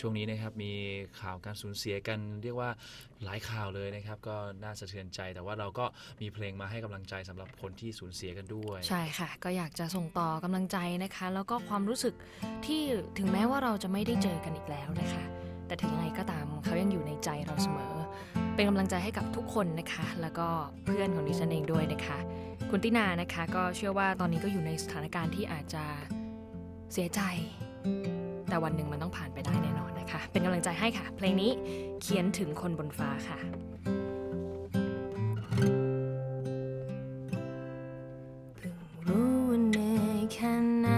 ช่วงนี้นะครับมีข่าวการสูญเสียกันเรียกว่าหลายข่าวเลยนะครับ ก็น่าสะเทือนใจ แต่ว่าเราก็มีเพลงมาให้กำลังใจสำหรับคนที่สูญเสียกันด้วย ใช่ค่ะ ก็อยากจะส่งต่อกำลังใจนะคะ แล้วก็ความรู้สึกที่ถึงแม้ว่าเราจะไม่ได้เจอกันอีกแล้วนะคะ แต่ถึงยังไงก็ตามเขายังอยู่ในใจเราเสมอ เป็นกำลังใจให้กับทุกคนนะคะ แล้วก็เพื่อนของดิฉันเองด้วยนะคะ คุณตินานะคะ ก็เชื่อว่าตอนนี้ก็อยู่ในสถานการณ์ที่อาจจะเสียใจ แต่วันหนึ่งมันต้องผ่านไปได้แน่นอนนะคะ เป็นกำลังใจให้ค่ะ เพลงนี้เขียนถึงคนบนฟ้าค่ะรู้ว่าเหนแค่ไหน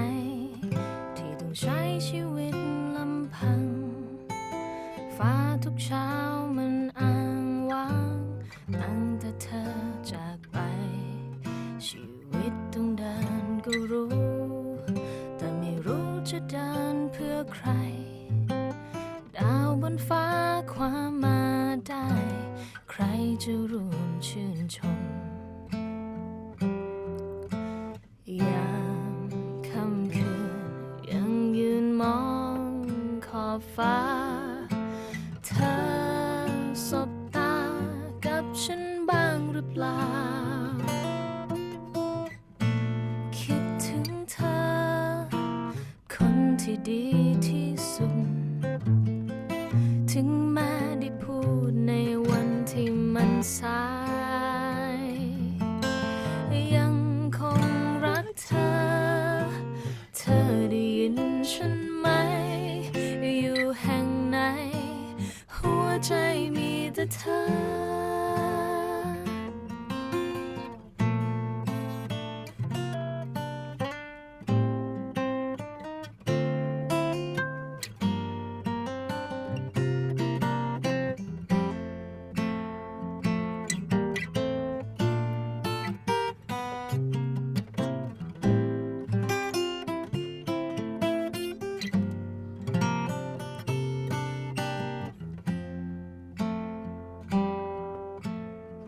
ที่ต้องใช้ชีวิตลำพัง ฟ้าทุกเช้ามันอ้างว้าง ได้ ใครจะร่วมชื่นชม ยามค่ำคืนยังยืนมองขอบฟ้า เธอสบตากับฉันบ้างหรือเปล่า สาย ยังคงรักเธอ เธอได้ยินฉันไหม อยู่แห่งไหน หัวใจมีแต่เธอ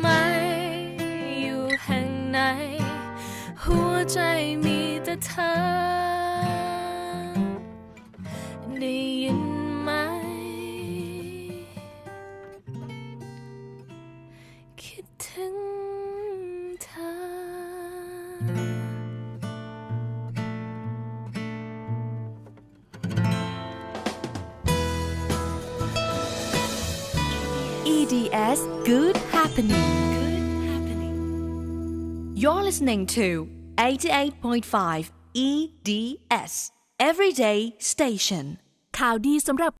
ไหม อยู่แห่งไหน หัวใจมีแต่เธอ ได้ยินไหม คิด EDS Good Happening. You're listening to 88.5 EDS Everyday Station. ข่าวดีสำหรับ